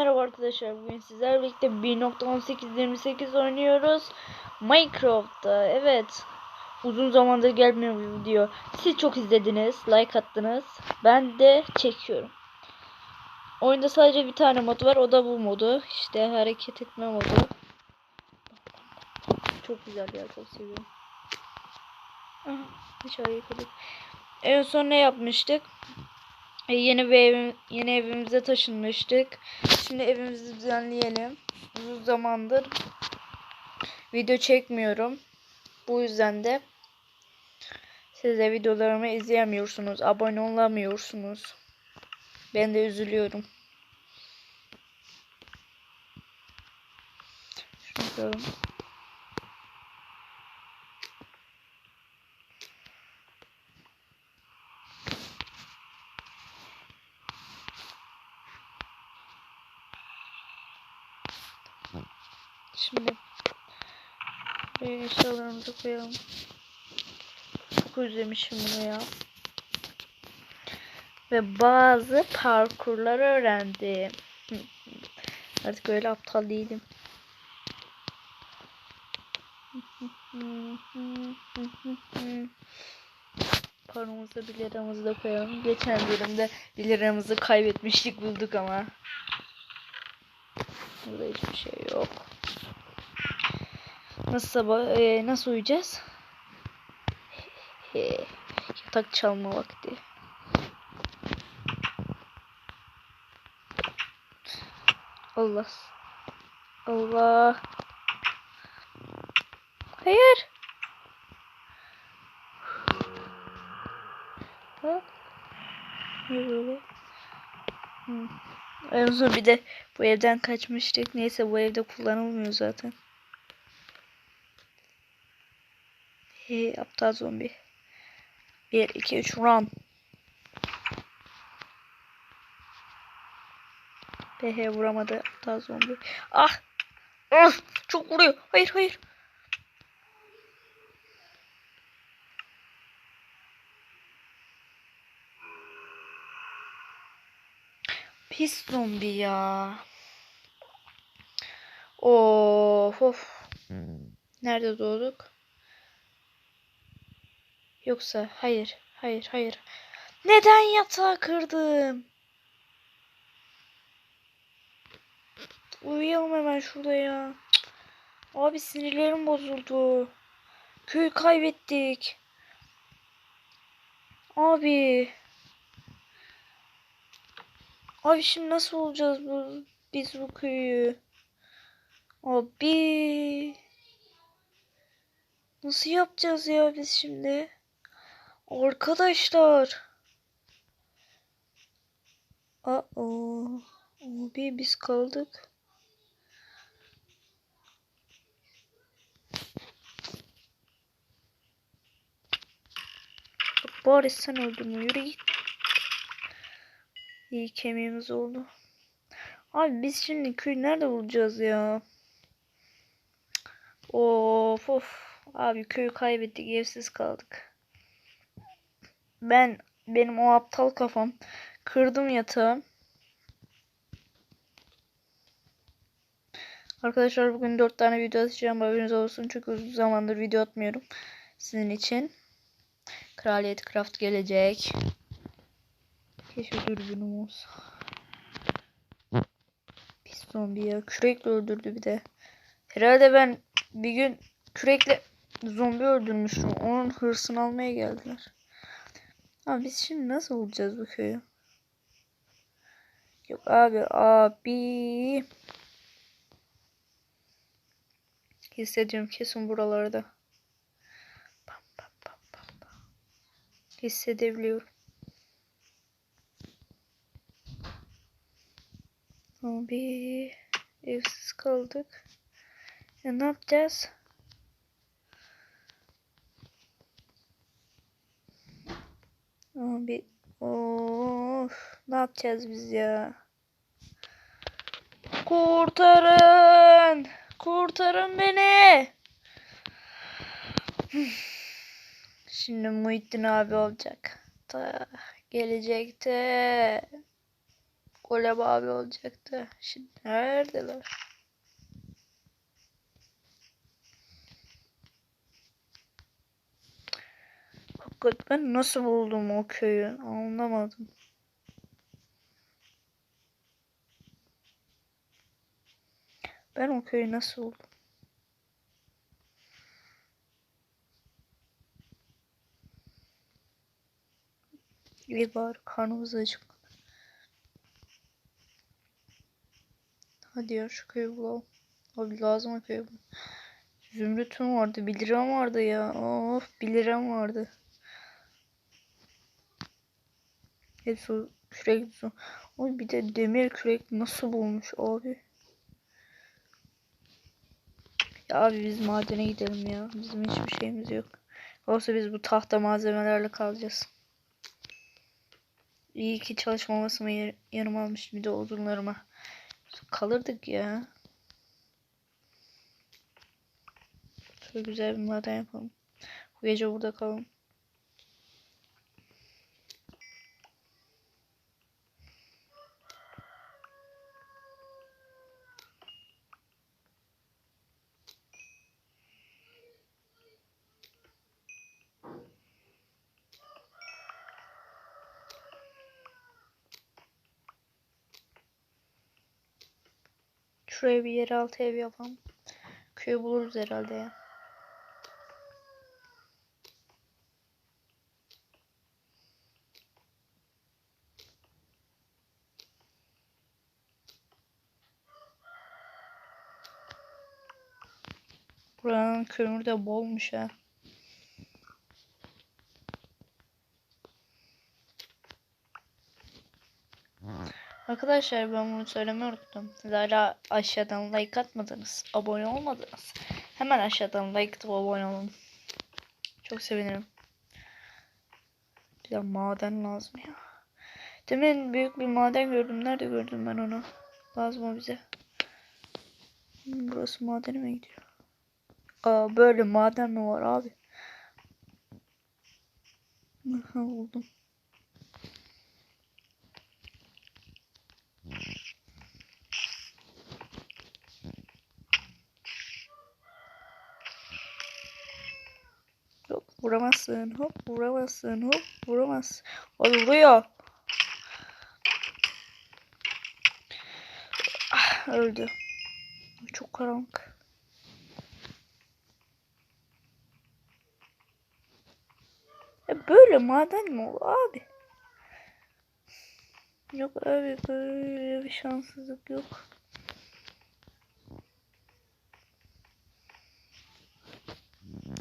Merhaba arkadaşlar bugün sizlerle birlikte 1.1828 oynuyoruz. Minecraft'ta evet. Uzun zamandır gelmiyor bir video. Siz çok izlediniz like attınız. Ben de çekiyorum. Oyunda sadece bir tane mod var o da bu modu. İşte hareket etme modu. Çok güzel ya çok seviyorum. Aha, dışarı yıkadık en son ne yapmıştık Yeni bir evim, yeni evimize taşınmıştık. Şimdi evimizi düzenleyelim. Uzun zamandır video çekmiyorum. Bu yüzden de siz de videolarımı izleyemiyorsunuz. Abone olamıyorsunuz. Ben de üzülüyorum. Şunu Şimdi buraya eşyalarımızı koyalım. Çok özlemişim bunu ya. Ve bazı parkurlar öğrendim. Artık öyle aptal değilim. Paramızı 1 liramızı da koyalım. Geçen bölümde 1 liramızı kaybetmiştik bulduk ama. Burada hiçbir şey yok. Nasıl sabah e, nasıl uyuyacağız? He, yatak çalma vakti. Allah. Allah. Hayır. Ha? Ne böyle? Hı. En son bir de bu evden kaçmıştık. Neyse bu evde kullanılmıyor zaten. Hey aptal zombi. 1 2 3 run. Behe vuramadı aptal zombi. Ah! Ah! Çok vuruyor. Hayır hayır. Pis zombi ya. Of of. Nerede doğduk? Yoksa hayır, hayır, hayır. Neden yatağı kırdım? Uyuyalım hemen şurada ya. Abi sinirlerim bozuldu. Köyü kaybettik. Abi. Abi şimdi nasıl olacağız bu biz bu köyü? Abi. Nasıl yapacağız ya biz şimdi? Arkadaşlar. Aa, abi biz kaldık. Bari sen öldün mü? Yürü git. İyi kemiğimiz oldu. Abi biz şimdi köy nerede bulacağız ya? Of of. Abi köyü kaybettik. Evsiz kaldık. Ben benim o aptal kafam kırdım yatağı. Arkadaşlar bugün 4 tane video atacağım. Haberiniz olsun. Çünkü uzun zamandır video atmıyorum. Sizin için. Kraliyet Craft gelecek. Keşke dürbünüm olsa. Pis zombi ya. Kürekle öldürdü bir de. Herhalde ben bir gün kürekle zombi öldürmüştüm. Onun hırsını almaya geldiler. Abi biz şimdi nasıl bulacağız bu köyü? Yok abi abi. Hissediyorum kesin buralarda. Hissedebiliyorum. Abi evsiz kaldık. Ya ne yapacağız? Abi of ne yapacağız biz ya? Kurtarın! Kurtarın beni! Şimdi Muhittin abi olacak. Ta gelecekte. Golem abi olacaktı. Şimdi neredeler? Hakikaten ben nasıl buldum o köyü anlamadım. Ben o köyü nasıl buldum? İyi bari karnımız acık. Hadi ya şu köyü bulalım. Abi lazım o köyü bulalım. Zümrüt'üm vardı. 1 liram vardı ya. Of 1 liram vardı. Hepsi o kürek. Oy bir de demir kürek nasıl bulmuş abi? Ya abi biz madene gidelim ya. Bizim hiçbir şeyimiz yok. Olsa biz bu tahta malzemelerle kalacağız. İyi ki çalışma masamı yer- almıştım bir de odunlarıma. Kalırdık ya. Şöyle güzel bir maden yapalım. Bu gece burada kalalım. Şuraya bir yeraltı ev yapalım. Köy buluruz herhalde ya. Buranın kömürü de bolmuş ha. Arkadaşlar ben bunu söylemeyi unuttum. Siz hala aşağıdan like atmadınız. Abone olmadınız. Hemen aşağıdan like atıp abone olun. Çok sevinirim. Bir de maden lazım ya. Demin büyük bir maden gördüm. Nerede gördüm ben onu? Lazım o bize. Burası madene mi gidiyor? Aa böyle maden mi var abi? Buldum. Hop vuramazsın. Hop vuramazsın. Hop vuramazsın. Abi vuruyor. Ah, öldü. Çok karanlık. Ya böyle maden mi olur abi? Yok abi böyle bir şanssızlık yok.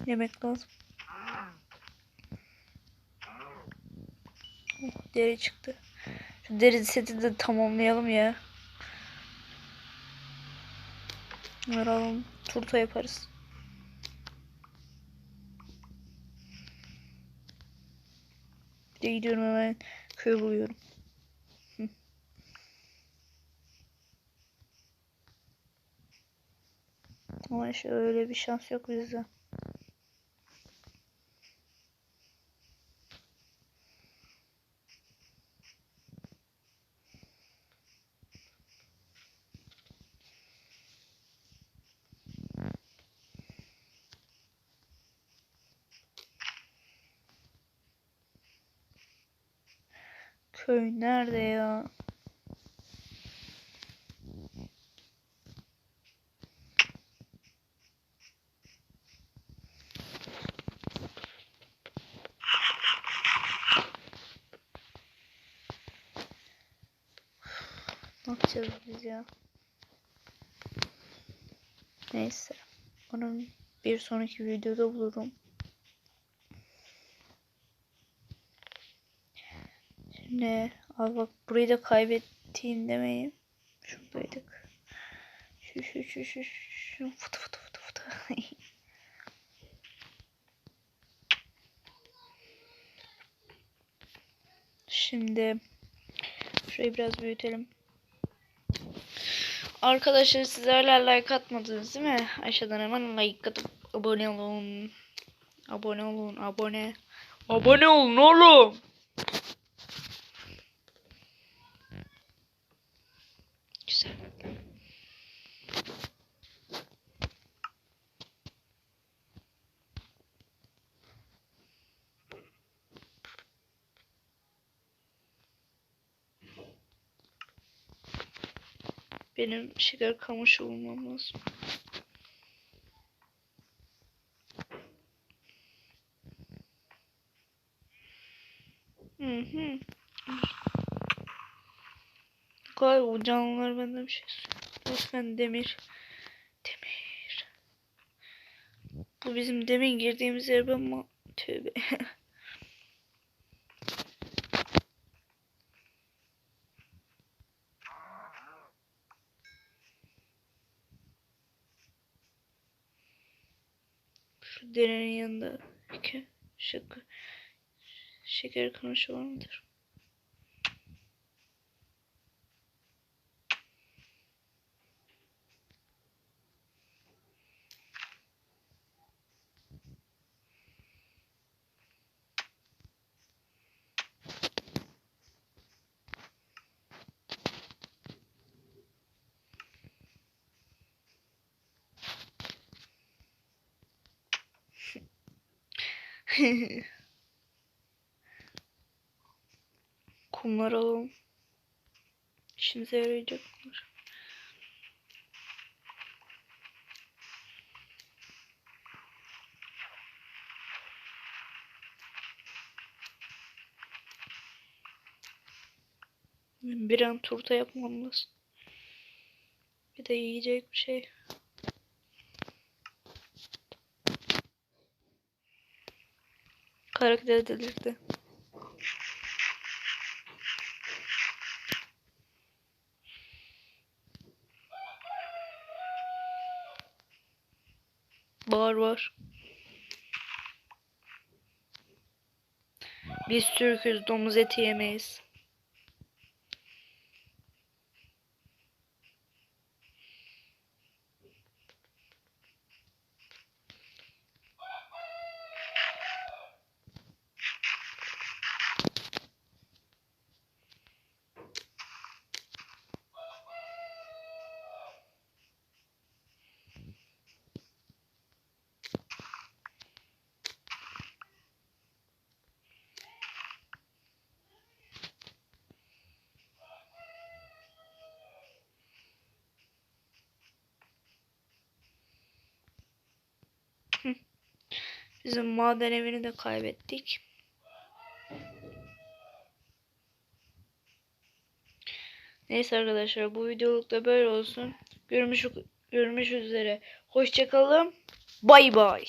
Yemek lazım. Deri çıktı. Şu deri seti de tamamlayalım ya. Alalım. Turta yaparız. Bir de gidiyorum hemen köy buluyorum. Hı. Ama işte öyle bir şans yok bizde. Köy nerede ya? Ne yapacağız biz ya? Neyse. Onu bir sonraki videoda bulurum. Şimdi abi bak burayı da kaybettiğin demeyin. Şuradaydık. Şu şu şu şu şu fıtı fıtı fıtı fıtı. Şimdi şurayı biraz büyütelim. Arkadaşlar siz hala like atmadınız değil mi? Aşağıdan hemen like atıp abone olun. Abone olun, abone. Abone olun oğlum. Benim şeker kamışı bulmam lazım. Hı hı. Galiba bu canlılar benden bir şey. Resmen demir. Demir. Bu bizim demin girdiğimiz yer ben derenin yanında şeker, şeker kamışı var mıdır? Kumlar alalım. İşimize yarayacak bunlar. Bir an turta yapmam lazım. Bir de yiyecek bir şey. Karakter delirdi. Var var. Biz Türk'üz domuz eti yemeyiz. Bizim maden evini de kaybettik. Neyse arkadaşlar bu videoluk da böyle olsun. Görmüş görmüş üzere. Hoşçakalın. Bay bay.